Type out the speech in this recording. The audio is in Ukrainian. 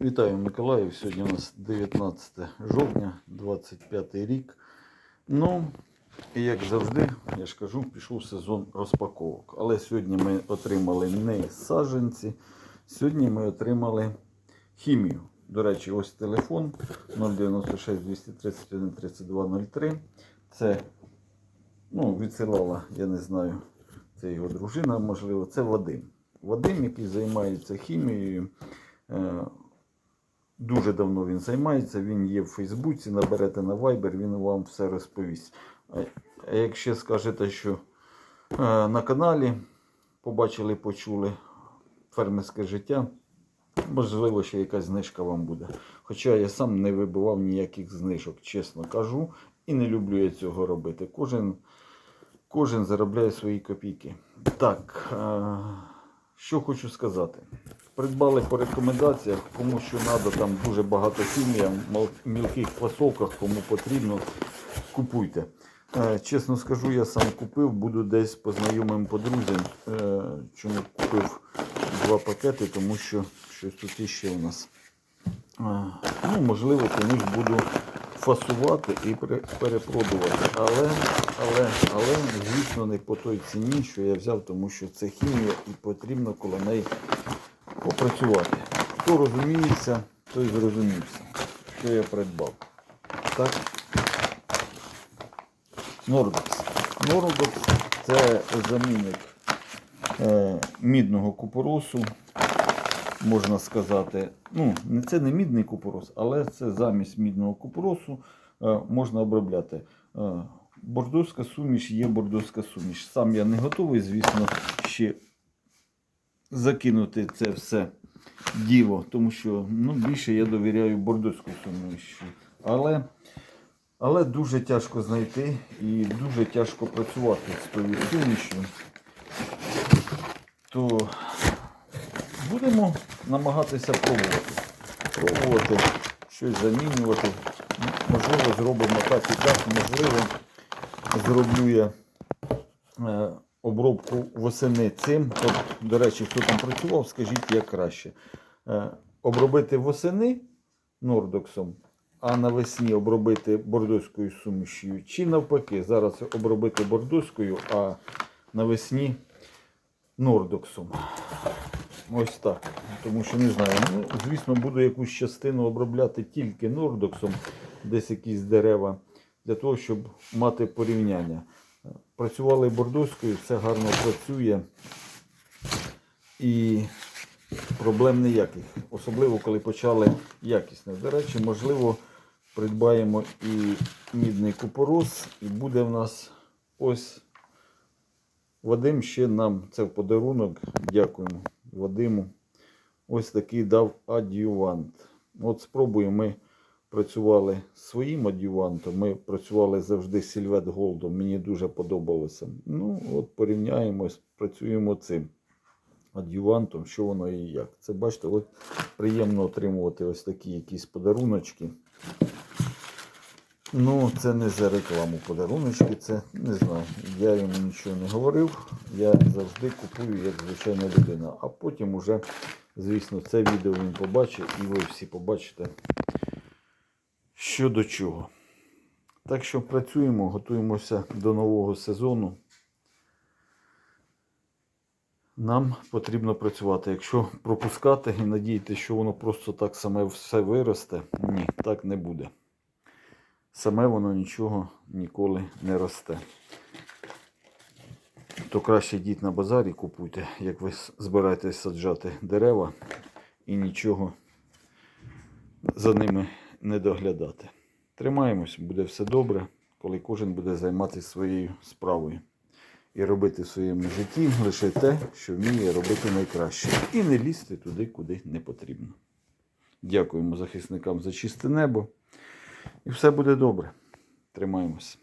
Вітаю Миколаїв. Сьогодні у нас 19 жовтня, 25 рік. Ну, і як завжди, я ж кажу, пішов сезон розпаковок. Але сьогодні ми отримали не саджанці, сьогодні ми отримали хімію. До речі, ось телефон 096 231 32 03. Це ну, відсилала, я не знаю, це його дружина, можливо, це Вадим. Вадим, який займається хімією. Дуже давно він займається, він є в Фейсбуці, наберете на Viber, він вам все розповість. А а якщо скажете, що е, на каналі побачили, почули фермерське життя, можливо, ще якась знижка вам буде. Хоча я сам не вибивав ніяких знижок, чесно кажу, і не люблю я цього робити. Кожен, кожен заробляє свої копійки. Так, е, що хочу сказати. Придбали по рекомендаціях, кому що треба, там дуже багато хімія, в мілких фасовках, кому потрібно, купуйте. Е, Чесно скажу, я сам купив, буду десь по знайомим по друзям. Е, Чому купив два пакети, тому що щось тут іще у нас. Е, Ну, можливо, комусь буду фасувати і пере- перепродувати. Але, але, але, звісно, не по той ціні, що я взяв, тому що це хімія і потрібно коло неї попрацювати. Хто розуміється, той зрозумівся, що я придбав. Так. Нордекс. Нордекс це замінник е, мідного купоросу, можна сказати. Ну, це не мідний купорос, але це замість мідного купоросу е, можна обробляти. Е, бордоська суміш є бордоська суміш. Сам я не готовий, звісно, ще закинути це все діло, тому що ну, більше я довіряю бордоську суміші. Але, але дуже тяжко знайти і дуже тяжко працювати з тою сумішю. То будемо намагатися пробувати. Пробувати щось замінювати. Можливо, зробимо так і так, можливо, зроблю я е, обробку восени цим. От, до речі, хто там працював, скажіть, як краще. Е, обробити восени нордоксом, а навесні обробити бордоською сумішю. Чи навпаки, зараз обробити бордоською, а навесні нордоксом. Ось так. Тому що не знаю. Ну, звісно, буду якусь частину обробляти тільки нордоксом, десь якісь дерева, для того, щоб мати порівняння. Працювали бордоською, все гарно працює. І проблем ніяких. Особливо, коли почали якісне. До речі, можливо, придбаємо і мідний купорос, і буде в нас ось Вадим ще нам це в подарунок. Дякуємо Вадиму. Ось такий дав адювант. От спробуємо. Ми працювали своїм адювантом. Ми працювали завжди з Сільвет Голдом. Мені дуже подобалося. Ну, от порівняємо, працюємо цим адювантом, що воно і як. Це бачите, от приємно отримувати ось такі якісь подаруночки. Ну, це не за рекламу подаруночки, це не знаю. Я йому нічого не говорив. Я завжди купую як звичайна людина. А потім уже, звісно, це відео він побачить і ви всі побачите, що до чого. Так що працюємо, готуємося до нового сезону. Нам потрібно працювати. Якщо пропускати і надіятися, що воно просто так саме все виросте, ні, так не буде. Саме воно нічого ніколи не росте. То краще йдіть на базарі, купуйте, як ви збираєтесь саджати дерева і нічого за ними не доглядати. Тримаємось, буде все добре, коли кожен буде займатися своєю справою і робити в своєму житті лише те, що вміє робити найкраще, і не лізти туди, куди не потрібно. Дякуємо захисникам за чисте небо. І все буде добре. Тримаємось.